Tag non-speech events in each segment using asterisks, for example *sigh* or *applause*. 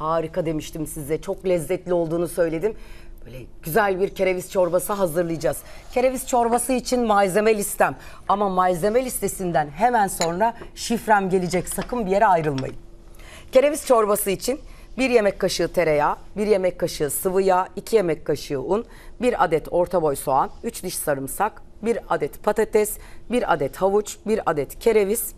harika demiştim size. Çok lezzetli olduğunu söyledim. Böyle güzel bir kereviz çorbası hazırlayacağız. Kereviz çorbası için malzeme listem. Ama malzeme listesinden hemen sonra şifrem gelecek. Sakın bir yere ayrılmayın. Kereviz çorbası için 1 yemek kaşığı tereyağı, 1 yemek kaşığı sıvı yağ, 2 yemek kaşığı un, 1 adet orta boy soğan, 3 diş sarımsak, 1 adet patates, 1 adet havuç, 1 adet kereviz,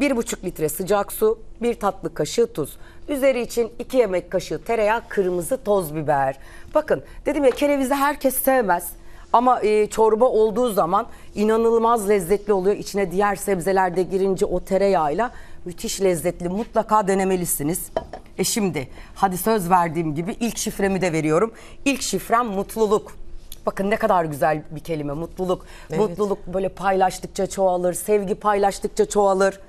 1,5 litre sıcak su, 1 tatlı kaşığı tuz. Üzeri için 2 yemek kaşığı tereyağı, kırmızı toz biber. Bakın dedim ya kerevizi herkes sevmez. Ama e, çorba olduğu zaman inanılmaz lezzetli oluyor. İçine diğer sebzeler de girince o tereyağıyla müthiş lezzetli. Mutlaka denemelisiniz. E şimdi hadi söz verdiğim gibi ilk şifremi de veriyorum. İlk şifrem mutluluk. Bakın ne kadar güzel bir kelime mutluluk. Mutluluk böyle paylaştıkça çoğalır, sevgi paylaştıkça çoğalır.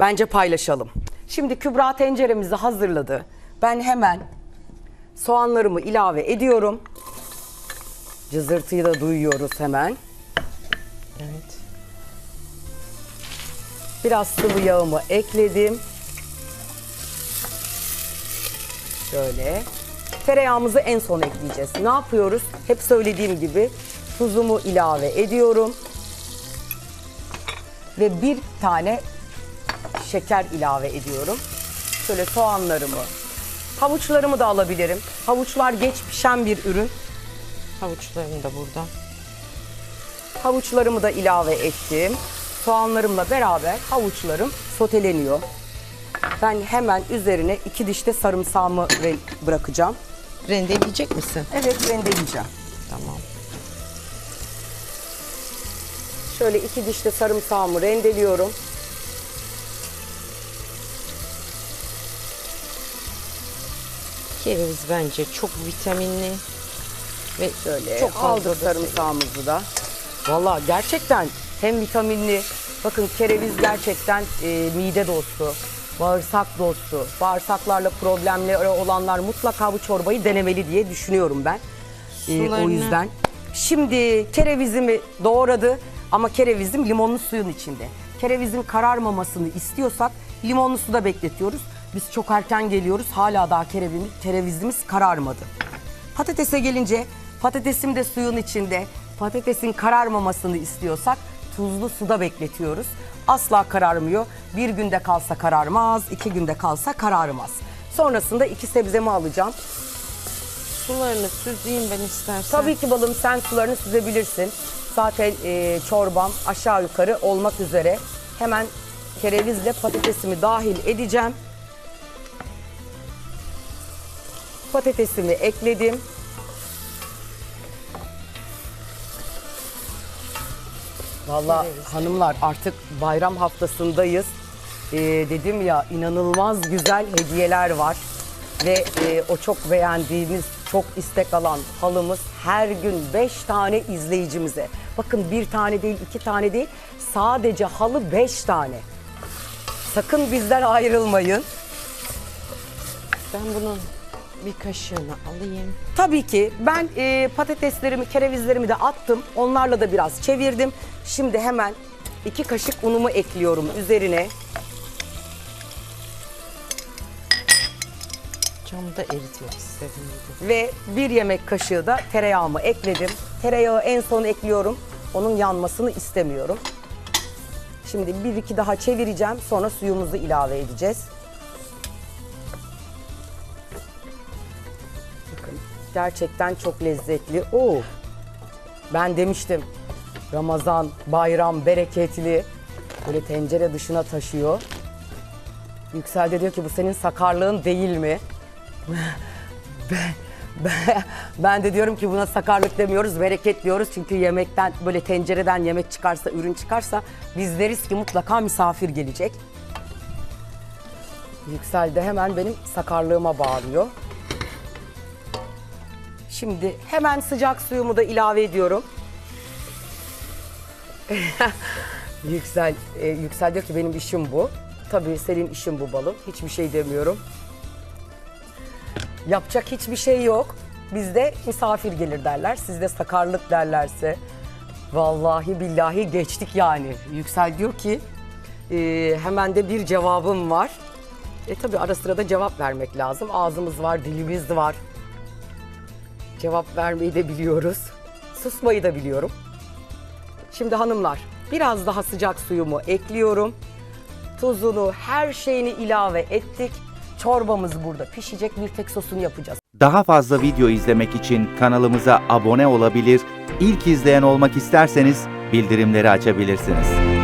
Bence paylaşalım. Şimdi Kübra tenceremizi hazırladı. Ben hemen soğanlarımı ilave ediyorum. Cızırtıyı da duyuyoruz hemen. Evet. Biraz sıvı yağımı ekledim. Şöyle. Tereyağımızı en son ekleyeceğiz. Ne yapıyoruz? Hep söylediğim gibi tuzumu ilave ediyorum. Ve bir tane şeker ilave ediyorum. Şöyle soğanlarımı, havuçlarımı da alabilirim. Havuçlar geç pişen bir ürün. Havuçlarım da burada. Havuçlarımı da ilave ettim. Soğanlarımla beraber havuçlarım soteleniyor. Ben hemen üzerine iki diş de sarımsağımı bırakacağım. Rendeleyecek misin? Evet rendeleyeceğim. Tamam. Şöyle iki diş de sarımsağımı rendeliyorum. Kereviz bence çok vitaminli ve Şöyle çok fazla aldık da sarımsağımızı da. Valla gerçekten hem vitaminli. Bakın kereviz gerçekten e, mide dostu, bağırsak dostu. Bağırsaklarla problemleri olanlar mutlaka bu çorbayı denemeli diye düşünüyorum ben. E, o Sularını- yüzden. Şimdi kerevizimi doğradı ama kerevizim limonlu suyun içinde. Kerevizin kararmamasını istiyorsak limonlu suda bekletiyoruz. Biz çok erken geliyoruz. Hala daha kerevimiz, kerevizimiz kararmadı. Patatese gelince patatesim de suyun içinde. Patatesin kararmamasını istiyorsak tuzlu suda bekletiyoruz. Asla kararmıyor. Bir günde kalsa kararmaz, iki günde kalsa kararmaz. Sonrasında iki sebzemi alacağım. sularını süzeyim ben istersen. Tabii ki balım sen sularını süzebilirsin. Zaten e, çorbam aşağı yukarı olmak üzere. Hemen kerevizle patatesimi dahil edeceğim. Patatesimi ekledim. Vallahi hanımlar artık bayram haftasındayız. Ee, dedim ya inanılmaz güzel hediyeler var. Ve e, o çok beğendiğimiz, çok istek alan halımız her gün 5 tane izleyicimize. Bakın bir tane değil, iki tane değil. Sadece halı 5 tane. Sakın bizden ayrılmayın. Ben bunun bir kaşığını alayım. Tabii ki ben e, patateslerimi, kerevizlerimi de attım. Onlarla da biraz çevirdim. Şimdi hemen iki kaşık unumu ekliyorum üzerine. Camda eritmek istedim. Ve bir yemek kaşığı da tereyağımı ekledim. Tereyağı en son ekliyorum. Onun yanmasını istemiyorum. Şimdi bir iki daha çevireceğim. Sonra suyumuzu ilave edeceğiz. Gerçekten çok lezzetli. Oo. Ben demiştim. Ramazan, bayram bereketli. Böyle tencere dışına taşıyor. Yüksel de diyor ki bu senin sakarlığın değil mi? *laughs* ben, ben, ben de diyorum ki buna sakarlık demiyoruz, bereket diyoruz. Çünkü yemekten böyle tencereden yemek çıkarsa, ürün çıkarsa biz deriz ki mutlaka misafir gelecek. Yüksel de hemen benim sakarlığıma bağlıyor. Şimdi hemen sıcak suyumu da ilave ediyorum. *laughs* Yüksel, e, Yüksel diyor ki benim işim bu. Tabii senin işin bu balım. Hiçbir şey demiyorum. Yapacak hiçbir şey yok. Bizde misafir gelir derler. Sizde sakarlık derlerse. Vallahi billahi geçtik yani. Yüksel diyor ki e, hemen de bir cevabım var. E tabi ara sıra da cevap vermek lazım. Ağzımız var, dilimiz var. Cevap vermeyi de biliyoruz. Susmayı da biliyorum. Şimdi hanımlar biraz daha sıcak suyumu ekliyorum. Tuzunu, her şeyini ilave ettik. Çorbamız burada pişecek. Bir tek sosunu yapacağız. Daha fazla video izlemek için kanalımıza abone olabilir, ilk izleyen olmak isterseniz bildirimleri açabilirsiniz.